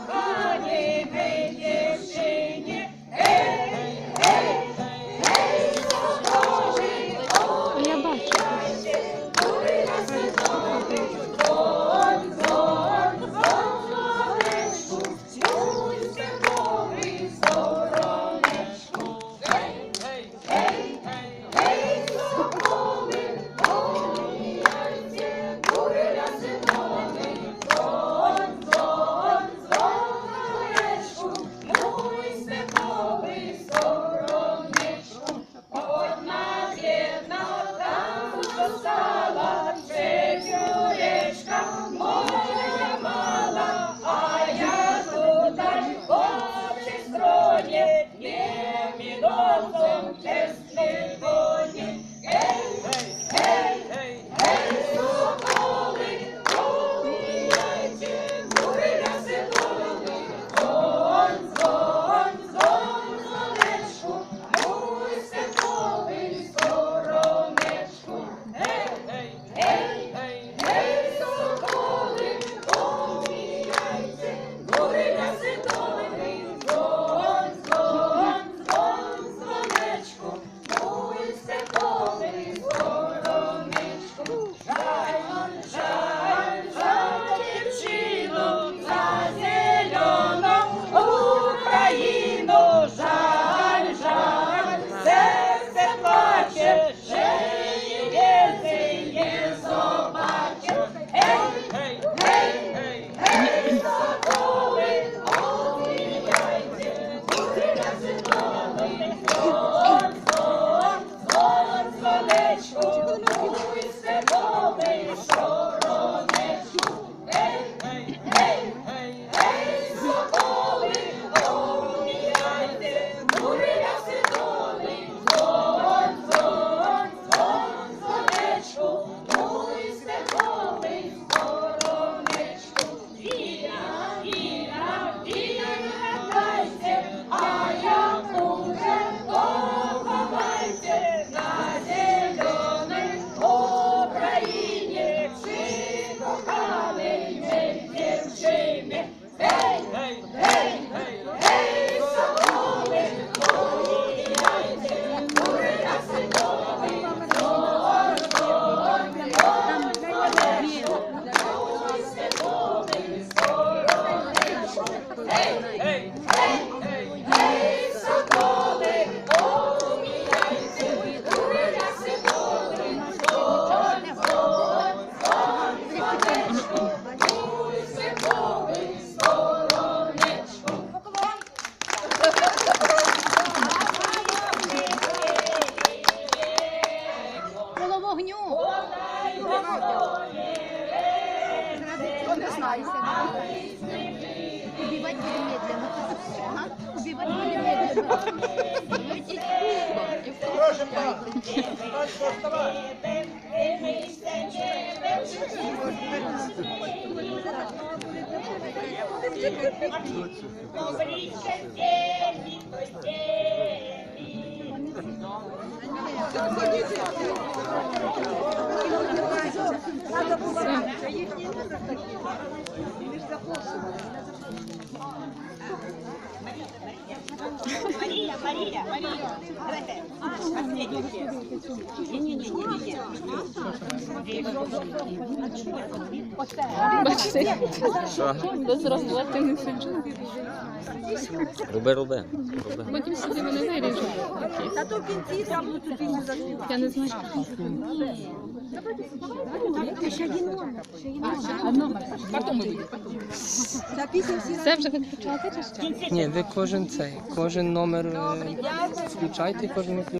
коханий. Vamos ничего не знаю. Убивать будем медленно. Ага. Убивать будем медленно. Ну, идите в И в Надо было. Marina, Marina, Marina. Бачите, без роботи не сиджу. Руби, руби. Потім сюди мене виріжу. Та то в кінці там тут і не зашли. Я не знаю. Це вже відключаєте чи що? Ні, ви кожен цей, кожен номер е, включайте, кожен